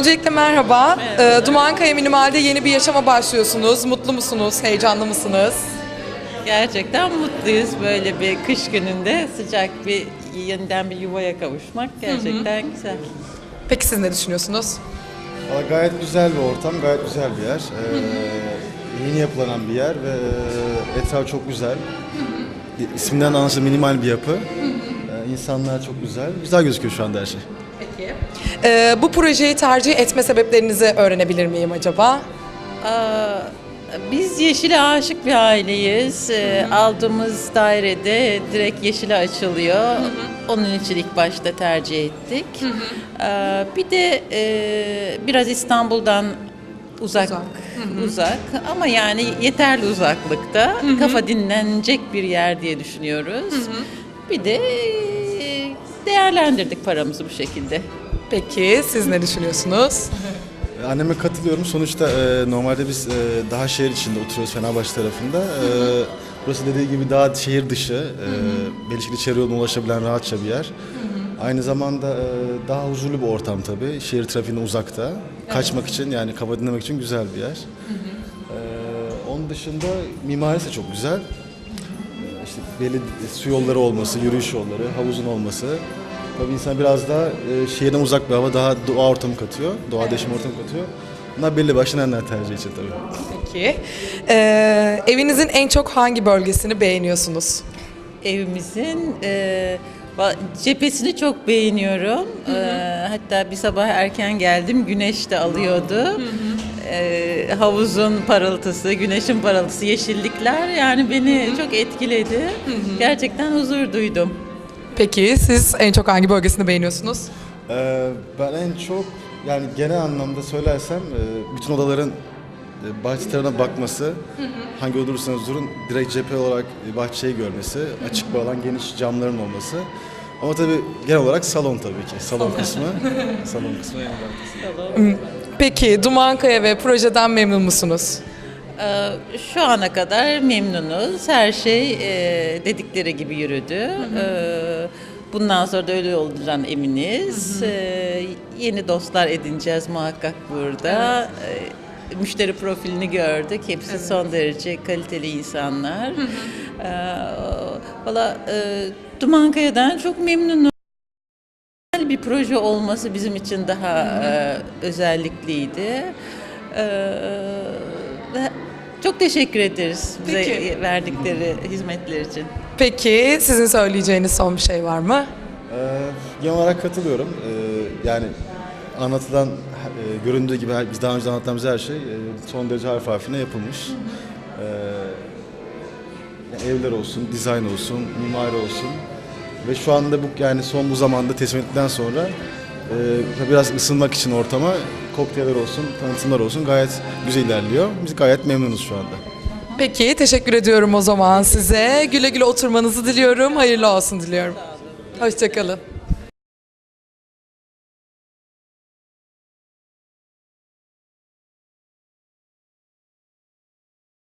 Öncelikle merhaba. Ee, Dumankaya Minimal'de yeni bir yaşama başlıyorsunuz. Mutlu musunuz? Heyecanlı mısınız? Gerçekten mutluyuz böyle bir kış gününde sıcak bir yeniden bir yuvaya kavuşmak gerçekten güzel. Peki siz ne düşünüyorsunuz? Valla gayet güzel bir ortam, gayet güzel bir yer. Ee, yeni yapılanan bir yer ve e, etrafı çok güzel. İsminden anlaşılan minimal bir yapı. Ee, insanlar çok güzel. Güzel gözüküyor şu anda her şey. Peki. Ee, bu projeyi tercih etme sebeplerinizi öğrenebilir miyim acaba? Aa, biz yeşile aşık bir aileyiz. Ee, aldığımız dairede direkt yeşile açılıyor. Onun için ilk başta tercih ettik. Ee, bir de e, biraz İstanbul'dan uzak. Uzak. Uzak ama yani yeterli uzaklıkta kafa dinlenecek bir yer diye düşünüyoruz. Bir de e, değerlendirdik paramızı bu şekilde. Peki siz ne düşünüyorsunuz? Anneme katılıyorum. Sonuçta e, normalde biz e, daha şehir içinde oturuyoruz Fenerbahçe tarafında. E, burası dediği gibi daha şehir dışı. E, Belişkili çevre yoluna ulaşabilen rahatça bir yer. Aynı zamanda e, daha huzurlu bir ortam tabii. Şehir trafiğinden uzakta. Kaçmak için yani kafa dinlemek için güzel bir yer. E, onun dışında mimarisi de çok güzel. İşte belli su yolları olması, yürüyüş yolları, havuzun olması. Tabii insan biraz daha e, şehirden uzak bir hava, daha doğa ortamı katıyor. Doğa yaşam ortamı katıyor. Bunlar belli başlı nedenler tercih için tabii. Peki. Ee, evinizin en çok hangi bölgesini beğeniyorsunuz? evimizin e, cephesini çok beğeniyorum. E, hatta bir sabah erken geldim, güneş de alıyordu. E, havuzun parıltısı, güneşin parıltısı, yeşillikler yani beni çok etkiledi. Gerçekten huzur duydum. Peki siz en çok hangi bölgesini beğeniyorsunuz? Ee, ben en çok yani genel anlamda söylersem e, bütün odaların e, bahçe tarafına bakması, hangi olursanız durun direkt cephe olarak e, bahçeyi görmesi, açık bir alan, geniş camların olması. Ama tabii genel olarak salon tabii ki. Salon kısmı. salon kısmı en önemlisi. Peki Dumankaya ve projeden memnun musunuz? Ee, Şu ana kadar memnunuz. Her şey e, dedikleri gibi yürüdü. Ee, Bundan sonra da öyle olacağından eminiz. Ee, Yeni dostlar edineceğiz muhakkak burada. Ee, Müşteri profilini gördük. Hepsi son derece kaliteli insanlar. Ee, Valla e, Dumankaya'dan çok memnunum. Bir proje olması bizim için daha e, özellikliydi. Ve çok teşekkür ederiz bize Peki. verdikleri hizmetler için. Peki sizin söyleyeceğiniz son bir şey var mı? Ee, genel olarak katılıyorum. Ee, yani anlatılan, e, göründüğü gibi biz daha önce anlattığımız her şey e, son derece harf harfine yapılmış. Ee, evler olsun, dizayn olsun, mimari olsun ve şu anda bu yani son bu zamanda teslim ettikten sonra e, biraz ısınmak için ortama kokteyller olsun, tanıtımlar olsun gayet güzel ilerliyor. Biz gayet memnunuz şu anda. Peki teşekkür ediyorum o zaman size. Güle güle oturmanızı diliyorum. Hayırlı olsun diliyorum. Hoşçakalın.